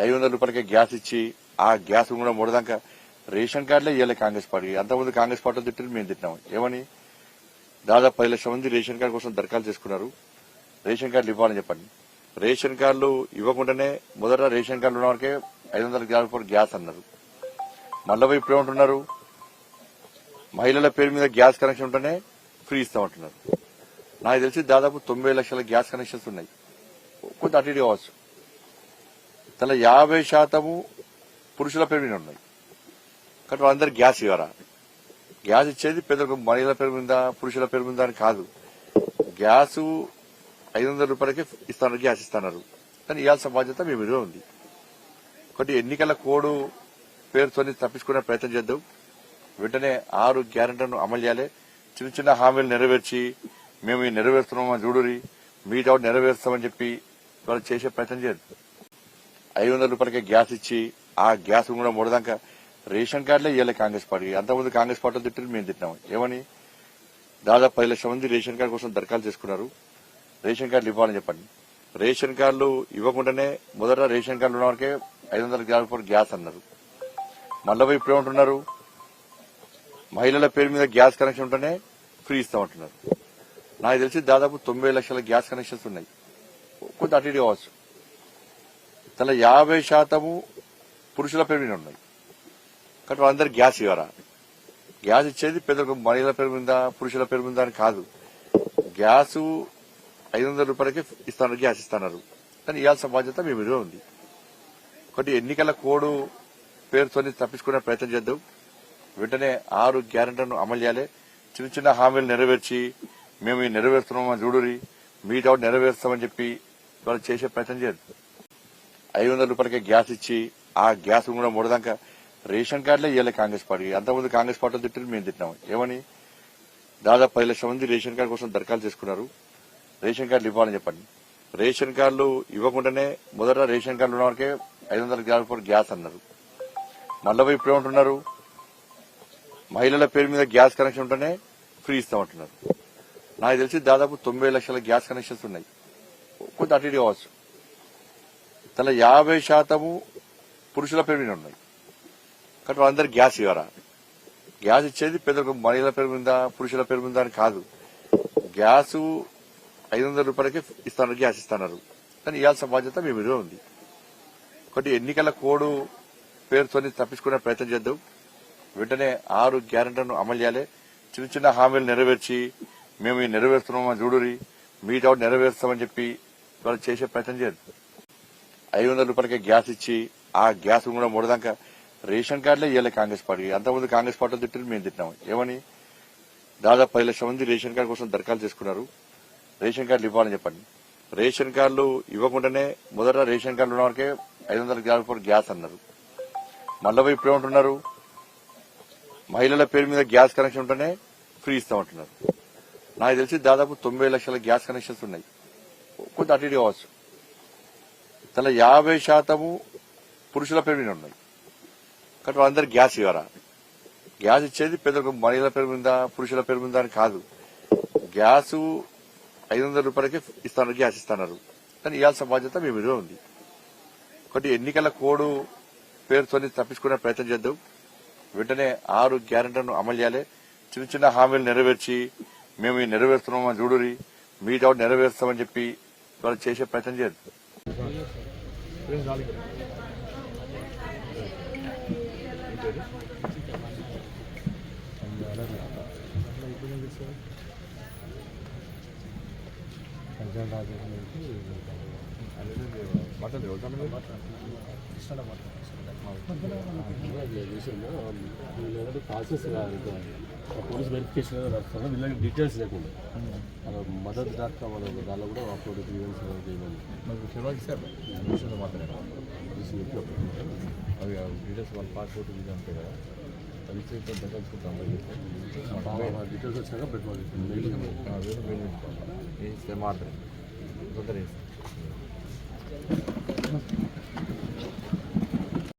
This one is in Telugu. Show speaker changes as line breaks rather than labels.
ఐదు వందల రూపాయలకే గ్యాస్ ఇచ్చి ఆ గ్యాస్ కూడా మూడదాకా రేషన్ కార్డులే ఇవ్వాలి కాంగ్రెస్ పార్టీ. అంతకుముందు కాంగ్రెస్ పార్టీ తిట్టి మేము తిట్టినాం. ఏమని? దాదాపు పది లక్షల మంది రేషన్ కార్డు కోసం దరఖాస్తు చేసుకున్నారు. రేషన్ కార్డులు ఇవ్వాలని చెప్పండి. రేషన్ కార్డులు ఇవ్వకుండానే మొదట రేషన్ కార్డులు ఉన్న వరకే ఐదు వందల గ్యాస్ గ్యాస్ అన్నారు. మళ్ళీ పోయి ఇప్పుడు ఏమంటున్నారు మహిళల పేరు మీద గ్యాస్ కనెక్షన్ ఉంటేనే ఫ్రీ ఇస్తామంటున్నారు నాకు తెలిసి దాదాపు తొంభై లక్షల గ్యాస్ కనెక్షన్స్ ఉన్నాయి. కొంత అటు ఇటు కావచ్చు. తన యాభై శాతము పురుషుల పేరు మీద ఉన్నాయి. కాబట్టి వాళ్ళందరూ గ్యాస్ ఇవ్వరా? గ్యాస్ ఇచ్చేది పెద్ద మహిళల పేరు మీద పురుషుల పేరు మీద అని కాదు. గ్యాస్ ఐదు వందల రూపాయలకి ఇస్తాను గ్యాస్ ఇస్తున్నారు కానీ ఇవ్వాల్సిన బాధ్యత మీ మీద ఉంది. ఒకటి ఎన్నికల కోడు పేరుతోని తప్పించుకునే ప్రయత్నం చేద్దాం. వెంటనే ఆరు గ్యారెంటీలను అమలు చేయాలి. చిన్న చిన్న హామీలు నెరవేర్చి మేము ఇవి నెరవేరుస్తున్నామని చూడురి మీతో నెరవేరుస్తామని చెప్పి వాళ్ళు చేసే ప్రయత్నం చేయదు ఐదు వందల రూపాయలకే గ్యాస్ ఇచ్చి ఆ గ్యాస్ కూడా మూడదాకా రేషన్ కార్డులే ఇవ్వలే కాంగ్రెస్ పార్టీ. అంతకుముందు కాంగ్రెస్ పార్టీ తిట్టి మేము తిట్టినాం. ఏమని? దాదాపు పది లక్షల మంది రేషన్ కార్డు కోసం దరఖాస్తు చేసుకున్నారు. రేషన్ కార్డులు ఇవ్వాలని చెప్పండి. రేషన్ కార్డులు ఇవ్వకుండానే మొదట రేషన్ కార్డులు ఉన్న వరకే ఐదు వందల గ్యాస్ గ్యాస్ అన్నారు. మళ్ళీ పోయి ఇప్పుడు ఏమంటున్నారు మహిళల పేరు మీద గ్యాస్ కనెక్షన్ ఉంటేనే ఫ్రీ ఇస్తామంటున్నారు నాకు తెలిసి దాదాపు తొంభై లక్షల గ్యాస్ కనెక్షన్స్ ఉన్నాయి. కొంత అటు ఇటు కావచ్చు. తన యాభై శాతము పురుషుల పేరు మీద ఉన్నాయి. కాబట్టి వాళ్ళందరూ గ్యాస్ ఇవ్వరా? గ్యాస్ ఇచ్చేది పెద్దలకు మహిళల పేరు మీద పురుషుల పేరు మీద అని కాదు. గ్యాస్ ఐదు వందల రూపాయలకి ఇస్తాను గ్యాస్ ఇస్తున్నారు. కానీ ఇవ్వాల్సిన బాధ్యత మీ మీద ఉంది. ఒకటి ఎన్నికల కోడ్ పేరుతోని తప్పించుకునే ప్రయత్నం చేద్దాం. వెంటనే ఆరు గ్యారెంటీలను అమలు చేయాలి. చిన్న చిన్న హామీలు నెరవేర్చి మేము ఇవి నెరవేరుస్తున్నామని చూడురి మీతో నెరవేరుస్తామని చెప్పి వాళ్ళు చేసే ప్రయత్నం చేద్దాం ఐదు వందల రూపాయలకి గ్యాస్ ఇచ్చి ఆ గ్యాస్ కూడా మూడదాకా రేషన్ కార్డులే ఇవ్వలే కాంగ్రెస్ పార్టీ. అంతకుముందు కాంగ్రెస్ పార్టీ తిట్టిన మేము తిట్టినాం ఏమని? దాదాపు పది లక్షల మంది రేషన్ కార్డు కోసం దరఖాస్తు చేసుకున్నారు. రేషన్ కార్డులు ఇవ్వాలని చెప్పండి. రేషన్ కార్డులు ఇవ్వకుండానే మొదట రేషన్ కార్డులు ఉన్న వరకే ఐదు వందల గ్యాస్ గ్యాస్ అన్నారు. మళ్ళీ పోయి ఇప్పుడు ఏమంటున్నారు మహిళల పేరు మీద గ్యాస్ కనెక్షన్ ఉంటేనే ఫ్రీ ఇస్తామంటున్నారు. నాకు తెలిసి దాదాపు తొంభై లక్షల గ్యాస్ కనెక్షన్స్ ఉన్నాయి. కొంత అటు కావచ్చు. తన యాభై శాతము పురుషుల పేరు మీద ఉన్నాయి. కాబట్టి వాళ్ళందరూ గ్యాస్ ఇవ్వరా? గ్యాస్ ఇచ్చేది పెద్ద మహిళల పేరు మీద పురుషుల పేరు మీద అని కాదు. గ్యాస్ ఐదు వందల రూపాయలకి ఇస్తాను గ్యాస్ ఇస్తున్నారు. కానీ ఇవ్వాల్సిన బాధ్యత మీ మీద ఉంది. ఒకటి ఎన్నికల కోడ్ పేరుతోని తప్పించుకునే ప్రయత్నం చేద్దాం. వెంటనే ఆరు గ్యారెంటీలను అమలు చేయాలి. చిన్న చిన్న హామీలు నెరవేర్చి మేము నెరవేరుస్తున్నామని చూడురి మీతో నెరవేరుస్తామని చెప్పి వాళ్ళు చేసే ప్రయత్నం చేయదు ఐదు వందల రూపాయలకి గ్యాస్ ఇచ్చి ఆ గ్యాస్ కూడా మూడదాకా రేషన్ కార్డులే ఇవ్వలే కాంగ్రెస్ పార్టీ. అంతకుముందు కాంగ్రెస్ పార్టీ తిట్టి మేము తిట్టినాము ఏమని? దాదాపు పది లక్షల మంది రేషన్ కార్డు కోసం దరఖాస్తు చేసుకున్నారు. రేషన్ కార్డులు ఇవ్వాలని చెప్పండి. రేషన్ కార్డులు ఇవ్వకుండానే మొదట రేషన్ కార్డులు ఉన్న వరకే ఐదు వందల రూపాయలు గ్యాస్ అన్నారు. మళ్ళీ ఇప్పుడు ఏమంటున్నారు మహిళల పేరు మీద గ్యాస్ కనెక్షన్ ఉంటేనే ఫ్రీ ఇస్తామంటున్నారు నాకు తెలిసి దాదాపు తొంభై లక్షల గ్యాస్ కనెక్షన్స్ ఉన్నాయి. కొంత అటు ఇటు కావచ్చు. తన యాభై శాతము పురుషుల పేరు మీద ఉన్నాయి. కాబట్టి వాళ్ళందరూ గ్యాస్ ఇవ్వరా? గ్యాస్ ఇచ్చేది పెద్ద మహిళల పేరు మీద పురుషుల పేరు మీద అని కాదు. గ్యాస్ ఐదు వందల రూపాయలకి ఇస్తాను గ్యాస్ ఇస్తున్నారు. కానీ ఇవ్వాల్సిన బాధ్యత మీ మీద ఉంది. ఒకటి ఎన్నికల కోడ్ పేరుతోని తప్పించుకునే ప్రయత్నం చేద్దాం. వెంటనే ఆరు గ్యారెంటీలను అమలు చేయాలి. చిన్న చిన్న హామీలు నెరవేర్చి మేము ఇవి నెరవేరుస్తున్నామని చూడురి మీతో నెరవేరుస్తామని చెప్పి వాళ్ళు చేసే ప్రయత్నం చేయదు
ప్రాసెస్ పోలీస్ వెరిఫికేషన్ నడుస్తుంది వీళ్ళకి డీటెయిల్స్ లేకుండా. అలా మదర్ డాట్ కామ్ అనే దానిలో కూడా అప్లోడ్ గ్రీవెన్స్ చేయమని.
శివాజీ సార్ విషయంలో
చెప్పి
అవి డీటెయిల్స్ వాళ్ళ పాస్పోర్ట్ ఇది అంతే కదా.
డీటెయిల్స్ వచ్చాక పెట్టుకోవాలి మెయిల్